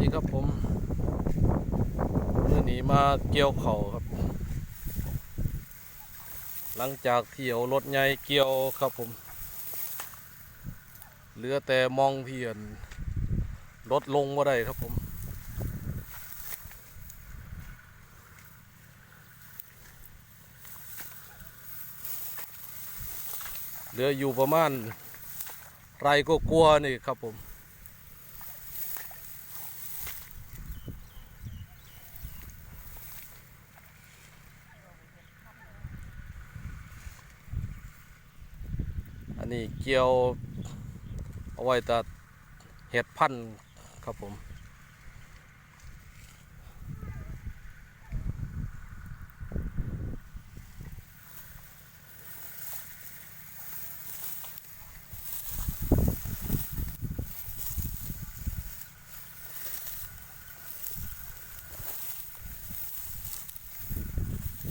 ดีครับผมเมื่อนี้มาเกี่ยวเข่าครับ หลังจากเที่ยวรถใหญ่เกี่ยวครับผม เหลือแต่มองเพียนรถลงมาได้ครับผม เหลืออยู่ประมาณไรก็กลัวนี่ครับผม นี้เกี่ยวเอาไว้ตัดเห็ดพันธุ์ครับผม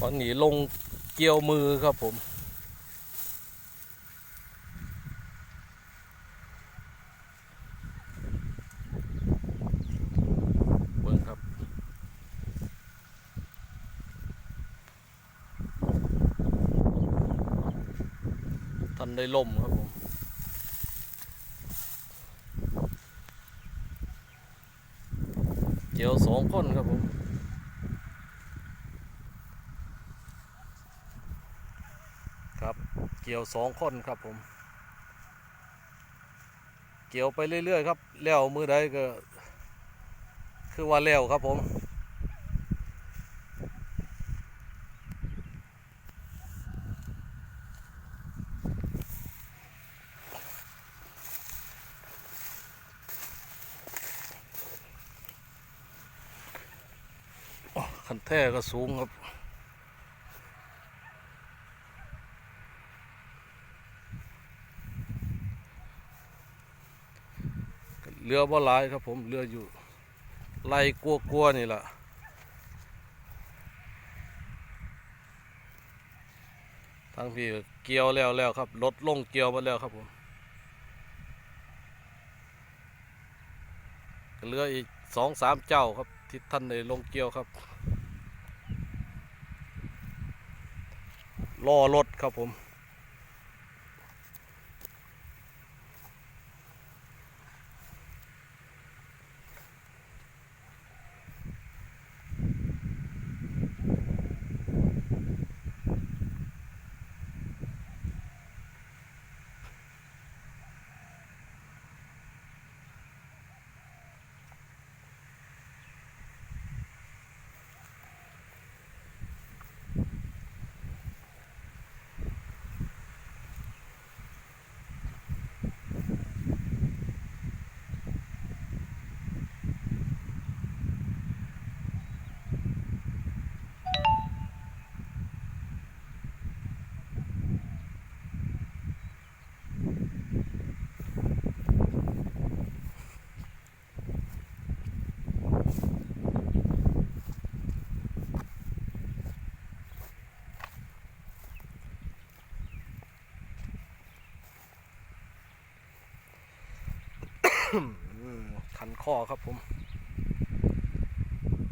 ตอนนี้ลงเกี่ยวมือครับผม เบิ้งครับ ท่า นได้ล่มครับผมเจียวสองคนครับผมครับเกี่ยวสองคนครับผม เกี่ยวไปเรื่อยๆครับแล้วมือใดก็ คือว่าแล้วครับผม คันแท้ก็สูงครับ เรือบ่หลายครับผม เรืออยู่ ไล่กลัวๆนี่แหละทางพี่เกี่ยวแล้วแล้วครับรถลงเกี่ยวมาแล้วครับผมเหลืออีกสองสามเจ้าครับที่ท่านได้ลงเกี่ยวครับ ล่อรถครับผม ขันข้อครับผม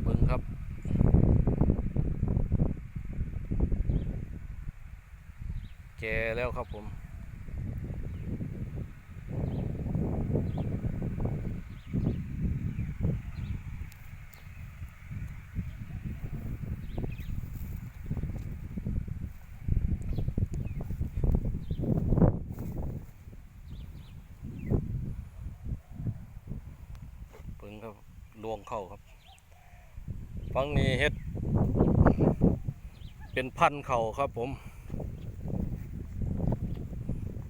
เบิ้งครับ แกแล้วครับผม เพิ่งครับล วงเข้าครับฟังนี้เฮ็ด เป็นพันเข่าครับผม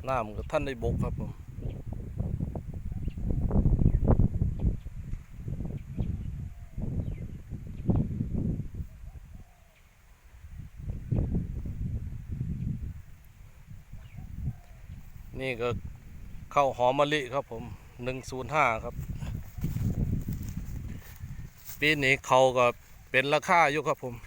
น้ำกับท่านได้บกครับผมนี่ก็เข้าหอมมะลิครับผมหนึ่งศูนย์ห้าครับ ปีนี้เขาก็เป็นราคาอยู่ครับผม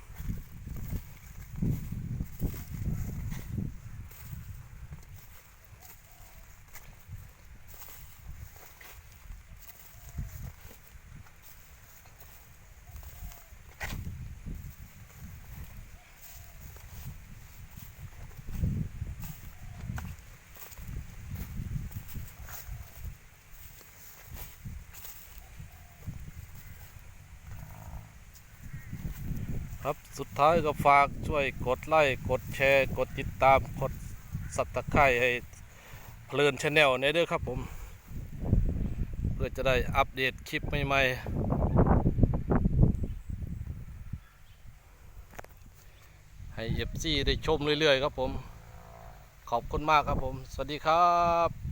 ครับสุดท้ายก็ฝากช่วยกดไลค์กดแชร์กดติดตามกดสับตะไคร้ให้เพลินชาแนลในเด้อครับผม เพื่อจะได้อัปเดตคลิปใหม่ๆ ให้เอฟซีได้ชมเรื่อยๆ ครับผม ขอบคุณมากครับผม สวัสดีครับ